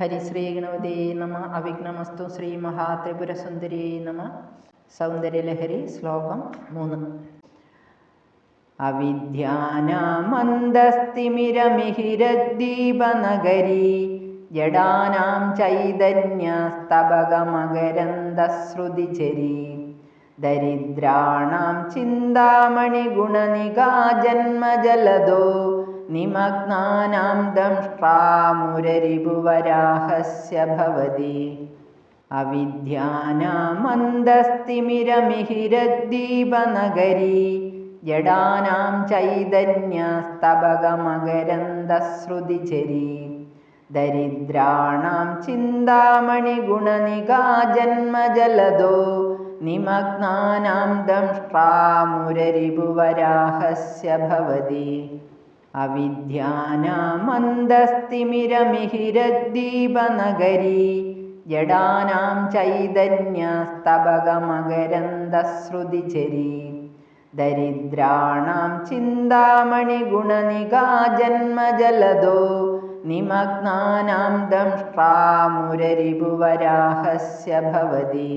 ഹരിശ്രീ ഗണപതേ നമ. അവിഘ്നമസ്തു ശ്രീ മഹാത്രിപുരസുന്ദരേ നമ. സൗന്ദര്യലഹരി ശ്ലോകം മൂന്ന്. അവിദ്യാനാമന്ദസ്തിമിരമിഹിരദ്ദീപനഗരീ ജഡാനാം ചൈതന്യസ്തബകമകരന്ദശ്രുതിചരീ ദരിദ്രാണാം ചിന്താമണിഗുണനികാ ജന്മജലദോ നിമഗ്നാനാം ദംഷ്ട്രാമുരരിപുവരാഹസ്യ ഭവതി. അവിദ്യാനാമന്ദസ്തിമിരമിഹിരദ്ദീപനഗരീ. ജഡാനാം ചൈതന്യസ്തബകമകരന്ദശ്രുതിചരീ ദരിദ്രാണാം ചിന്താമണിഗുണനികാജന്മജലദോ നിമഗ്നാനാം ദംഷ്ട്രാമുരരിപുവരാഹസ്യ ഭവതി. അവിദ്യാനാമന്ദസ്തിമിരമിഹിരദ്ദീപനഗരീ ജഡാനാം ചൈതന്യസ്തബകമകരന്ദശ്രുതിചരീ ദരിദ്രാണാം ചിന്താമണിഗുണനികാജന്മജലദോ നിമഗ്നാനാം ദംഷ്ട്രാമുരരിപുവരാഹസ്യ ഭവതി